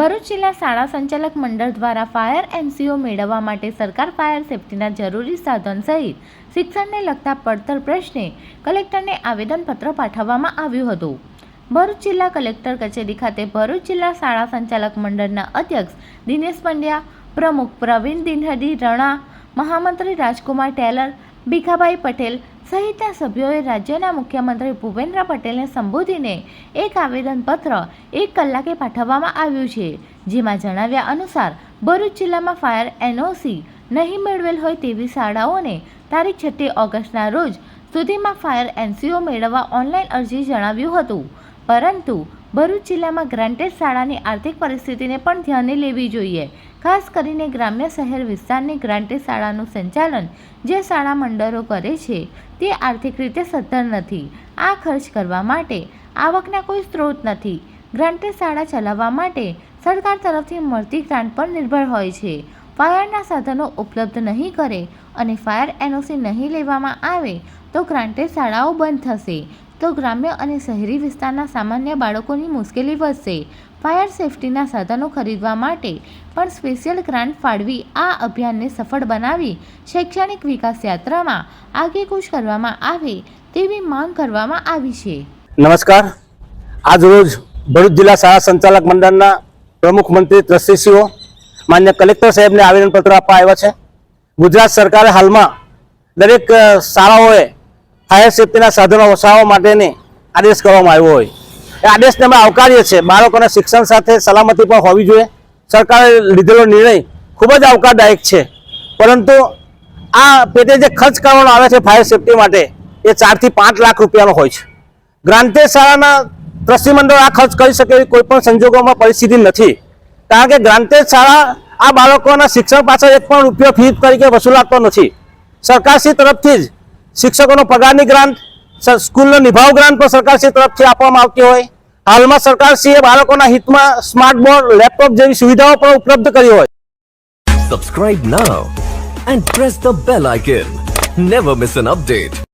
ભરૂચ જિલ્લા શાળા સંચાલક મંડળ દ્વારા ફાયર એનસીઓ મેળવવા માટે સરકાર ફાયર સેફટીના જરૂરી સાધન સહિત શિક્ષણને લગતા પડતર પ્રશ્ને કલેક્ટરને આવેદનપત્ર પાઠવવામાં આવ્યું હતું. ભરૂચ જિલ્લા કલેક્ટર કચેરી ખાતે ભરૂચ જિલ્લા શાળા સંચાલક મંડળના અધ્યક્ષ દિનેશ પંડ્યા, પ્રમુખ પ્રવીણ દિનહડી રણા, મહામંત્રી રાજકુમાર ટેલર, ભીખાભાઈ પટેલ સહિતના સભ્યોએ રાજ્યના મુખ્યમંત્રી ભૂપેન્દ્ર પટેલને સંબોધીને એક આવેદનપત્ર એક કલાકે પાઠવવામાં આવ્યું છે. જેમાં જણાવ્યા અનુસાર, ભરૂચ જિલ્લામાં ફાયર એનઓસી નહીં મેળવેલ હોય તેવી શાળાઓને તારીખ છઠ્ઠી ઓગસ્ટના રોજ સુધીમાં ફાયર એનસીઓ મેળવવા ઓનલાઈન અરજી જણાવ્યું હતું. પરંતુ ભરૂચ જિલ્લામાં ગ્રાન્ટેડ શાળાની આર્થિક પરિસ્થિતિને પણ ધ્યાને લેવી જોઈએ. ખાસ કરીને ગ્રામ્ય શહેર વિસ્તારની ગ્રાન્ટેડ શાળાનું સંચાલન જે શાળા મંડળો કરે છે, તે આર્થિક રીતે સદ્ધર નથી. આ ખર્ચ કરવા માટે આવકના કોઈ સ્ત્રોત નથી. ગ્રાન્ટેડ શાળા ચલાવવા માટે સરકાર તરફથી મળતી ગ્રાન્ટ પર નિર્ભર હોય છે. ફાયરના સાધનો ઉપલબ્ધ નહીં કરે અને ફાયર એનઓસી નહીં લેવામાં આવે તો ગ્રાન્ટેડ શાળાઓ બંધ થશે. તો ગ્રામ્ય અને શહેરી વિસ્તારના સામાન્ય બાળકોની મુશ્કેલી વધશે. ફાયર સેફટીના સાધનો ખરીદવા માટે પણ સ્પેશિયલ ગ્રાન્ટ ફાળવી આ અભિયાનને સફળ બનાવી શૈક્ષણિક વિકાસ યાત્રામાં આગેકૂચ કરવામાં આવે તેવી માંગ કરવામાં આવી છે. નમસ્કાર. આજ રોજ ભરૂચ જિલ્લા શાળા સંચાલક મંડળના પ્રમુખ મંત્રી માન્ય કલેક્ટર સાહેબને આવેદનપત્ર આપવા આવ્યા છે. ગુજરાત સરકારે હાલમાં દરેક શાળાઓએ ફાયર સેફટીના સાધનો વસાવવા માટેની આદેશ કરવામાં આવ્યો હોય. એ આદેશને અમે આવકારીએ છીએ બાળકોને શિક્ષણ સાથે સલામતી પણ હોવી જોઈએ. સરકારે લીધેલો નિર્ણય ખૂબ જ આવકારદાયક છે. પરંતુ આ પેટે જે ખર્ચ કરવાનો આવે છે ફાયર સેફટી માટે, એ ચારથી પાંચ લાખ રૂપિયાનો હોય છે. ગ્રાન્ટે શાળાના ટ્રસ્ટી મંડળ આ ખર્ચ કરી શકે એવી કોઈ પણ સંજોગોમાં પરિસ્થિતિ નથી. કારણ કે ગ્રાન્ટેજ શાળા આ બાળકોના શિક્ષણ પાછળ એક પણ રૂપિયો ફી તરીકે વસૂલાતો નથી. સરકારશ્રી તરફથી જ શિક્ષકોનો પગારની ગ્રાન્ટ સ્કૂલનો નિભાવ ગ્રાન્ટ પણ સરકારશ્રી તરફથી આપવામાં આવતી હોય. હાલમાં સરકારશ્રીએ બાળકોના હિતમાં સ્માર્ટ બોર્ડ, લેપટોપ જેવી સુવિધાઓ પણ ઉપલબ્ધ કરી હોય. Subscribe now and press the bell icon never miss an update.